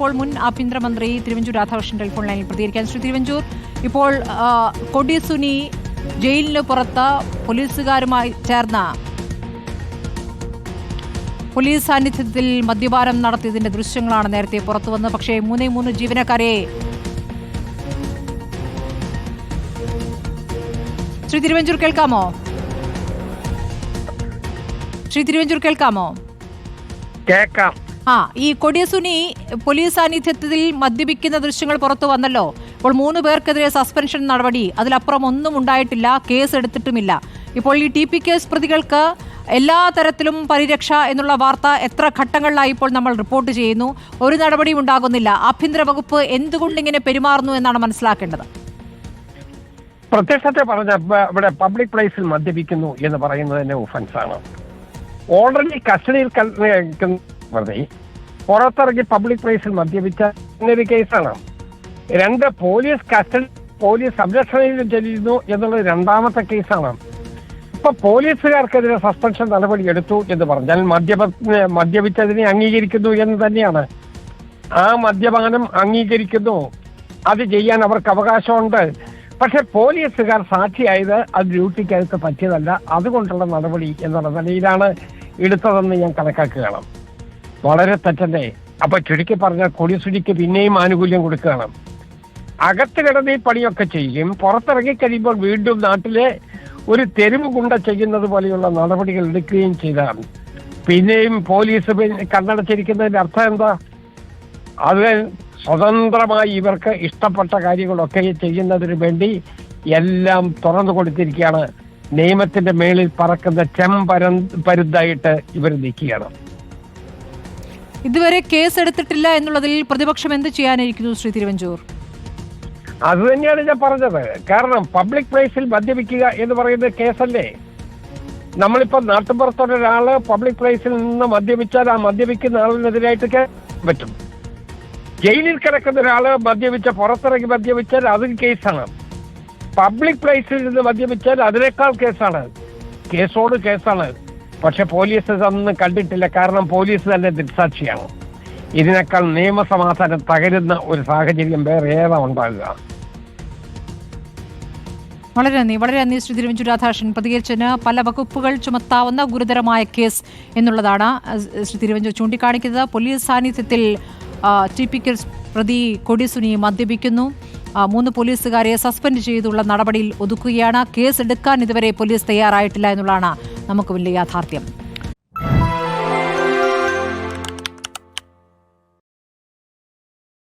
ഇപ്പോൾ മുൻ ആഭ്യന്തരമന്ത്രി തിരുവഞ്ചൂർ രാധാകൃഷ്ണൻ ടെലിഫോൺ ലൈനിൽ പ്രതികരിക്കാൻ ശ്രീ തിരുവഞ്ചൂർ. ഇപ്പോൾ കൊടിസുനി കൊടി സുനി ജയിലിന് പുറത്ത് പോലീസുകാരുമായി ചേർന്ന പോലീസ് സാന്നിധ്യത്തിൽ മദ്യപാനം നടത്തിയതിന്റെ ദൃശ്യങ്ങളാണ് നേരത്തെ പുറത്തു വന്നത്. പക്ഷേ മൂന്നേ മൂന്ന് ജീവനക്കാരെ ശ്രീ തിരുവഞ്ചൂർ കേൾക്കാമോ? ശ്രീ തിരുവഞ്ചൂർ കേൾക്കാമോ? കേക്കാം ആ ഈ കൊടിയസുനി പോലീസ് സാന്നിധ്യത്തിൽ മദ്യപിക്കുന്ന ദൃശ്യങ്ങൾ പുറത്തു വന്നല്ലോ. ഇപ്പോൾ മൂന്ന് പേർക്കെതിരെ സസ്പെൻഷൻ നടപടി. അതിലപ്പുറം ഒന്നും ഉണ്ടായിട്ടില്ല കേസ് എടുത്തിട്ടുമില്ല ഇപ്പോൾ ഈ ടി പി കേസ് പ്രതികൾക്ക് എല്ലാ തരത്തിലും പരിരക്ഷ എന്നുള്ള വാർത്ത എത്ര ഘട്ടങ്ങളിലായി ഇപ്പോൾ നമ്മൾ റിപ്പോർട്ട് ചെയ്യുന്നു. ഒരു നടപടിയും ഉണ്ടാകുന്നില്ല. ആഭ്യന്തര വകുപ്പ് എന്തുകൊണ്ടിങ്ങനെ പെരുമാറുന്നു എന്നാണ് മനസ്സിലാക്കേണ്ടത്? പ്രത്യക്ഷത്തെ പറഞ്ഞ ഇവിടെ പബ്ലിക് പ്ലേസിൽ മദ്യപിക്കുന്നു എന്ന് പറയുന്നത് തന്നെ ഓഫൻസ് ആണ്. ഓൾറെഡി കസ്റ്റഡിയിൽ പ്രതി പുറത്തിറങ്ങി പബ്ലിക് പ്ലേസിൽ മദ്യപിച്ച എന്നൊരു കേസാണ് രണ്ട് പോലീസ് കസ്റ്റഡി പോലീസ് സംരക്ഷണയിൽ ചെല്ലുന്നു എന്നുള്ളത് രണ്ടാമത്തെ കേസാണ് ഇപ്പൊ പോലീസുകാർക്കെതിരെ സസ്പെൻഷൻ നടപടി എടുത്തു എന്ന് പറഞ്ഞാൽ മദ്യപ മദ്യപിച്ചതിനെ അംഗീകരിക്കുന്നു എന്ന് തന്നെയാണ്. ആ മദ്യപാനം അംഗീകരിക്കുന്നു. അത് ചെയ്യാൻ അവർക്ക് അവകാശമുണ്ട്. പക്ഷെ പോലീസുകാർ സാക്ഷിയായത് അത് ഡ്യൂട്ടിക്കകത്ത് പറ്റിയതല്ല. അതുകൊണ്ടുള്ള നടപടി എന്നുള്ള നിലയിലാണ് എടുത്തതെന്ന് ഞാൻ കണക്കാക്കുകയാണ്. വളരെ തെറ്റല്ലേ? അപ്പൊ ചുരുക്കി പറഞ്ഞാൽ കൊടിസുടിക്ക് പിന്നെയും ആനുകൂല്യം കൊടുക്കുകയാണ് അകത്ത് കിടന്ന് ഈ പണിയൊക്കെ ചെയ്യും. പുറത്തിറങ്ങി കഴിയുമ്പോൾ വീണ്ടും നാട്ടിലെ ഒരു തെരുവ് കുണ്ട ചെയ്യുന്നത് പോലെയുള്ള നടപടികൾ എടുക്കുകയും ചെയ്താൽ പിന്നെയും പോലീസ് കണ്ണടച്ചിരിക്കുന്നതിന്റെ അർത്ഥം എന്താ? അത് സ്വതന്ത്രമായി ഇവർക്ക് ഇഷ്ടപ്പെട്ട കാര്യങ്ങളൊക്കെ ചെയ്യുന്നതിന് വേണ്ടി എല്ലാം തുറന്നു കൊടുത്തിരിക്കുകയാണ്. നിയമത്തിന്റെ മേളിൽ പറക്കുന്ന ചെമ്പരം പരുതായിട്ട് ഇവർ നിൽക്കുകയാണ്. ഇതുവരെ കേസ് എടുത്തിട്ടില്ല എന്നുള്ളതിൽ പ്രതിപക്ഷം എന്ത് ചെയ്യാനിരിക്കുന്നു ശ്രീ തിരുവഞ്ചൂർ? അത് തന്നെയാണ് ഞാൻ പറഞ്ഞത്. കാരണം പബ്ലിക് പ്ലേസിൽ മദ്യപിക്കുക എന്ന് പറയുന്നത് കേസല്ലേ? നമ്മളിപ്പോ നാട്ടുപുറത്തുള്ള ഒരാൾ പബ്ലിക് പ്ലേസിൽ നിന്ന് മദ്യപിച്ചാൽ ആ മദ്യപിക്കുന്ന ആളിനെതിരായിട്ട് പറ്റും. ജയിലിൽ കിടക്കുന്ന ഒരാൾ മദ്യപിച്ച പുറത്തിറങ്ങി മദ്യപിച്ചാൽ അതും കേസാണ്. പബ്ലിക് പ്ലേസിൽ നിന്ന് മദ്യപിച്ചാൽ അതിനേക്കാൾ കേസാണ്. കേസോട് കേസാണ്. പക്ഷെ പോലീസ് അന്ന് കണ്ടിട്ടില്ല. കാരണം പോലീസ് തന്നെ ദൃക്സാക്ഷിയാണ് ഇതിനേക്കാൾ നിയമസമാധാനം തകരുന്ന ഒരു സാഹചര്യം വേറെ ഏതാ ഉണ്ടാകുക വളരെ നന്ദി. വളരെ നന്ദി ശ്രീ തിരുവഞ്ചൂർ രാധാകൃഷ്ണൻ. പ്രതികരിച്ചതിന് പല വകുപ്പുകൾ ചുമത്താവുന്ന ഗുരുതരമായ കേസ് എന്നുള്ളതാണ് ശ്രീ തിരുവഞ്ചൂർ ചൂണ്ടിക്കാണിക്കുന്നത്. പോലീസ് സാന്നിധ്യത്തിൽ ടി പി കേസ് പ്രതി കൊടിസുനി മദ്യപിക്കുന്നു. മൂന്ന് പോലീസുകാരെ സസ്പെൻഡ് ചെയ്തുള്ള നടപടിയിൽ ഒതുക്കുകയാണ്. കേസ് എടുക്കാൻ ഇതുവരെ പോലീസ് തയ്യാറായിട്ടില്ല എന്നുള്ളതാണ് നമുക്ക് വലിയ യാഥാർത്ഥ്യം.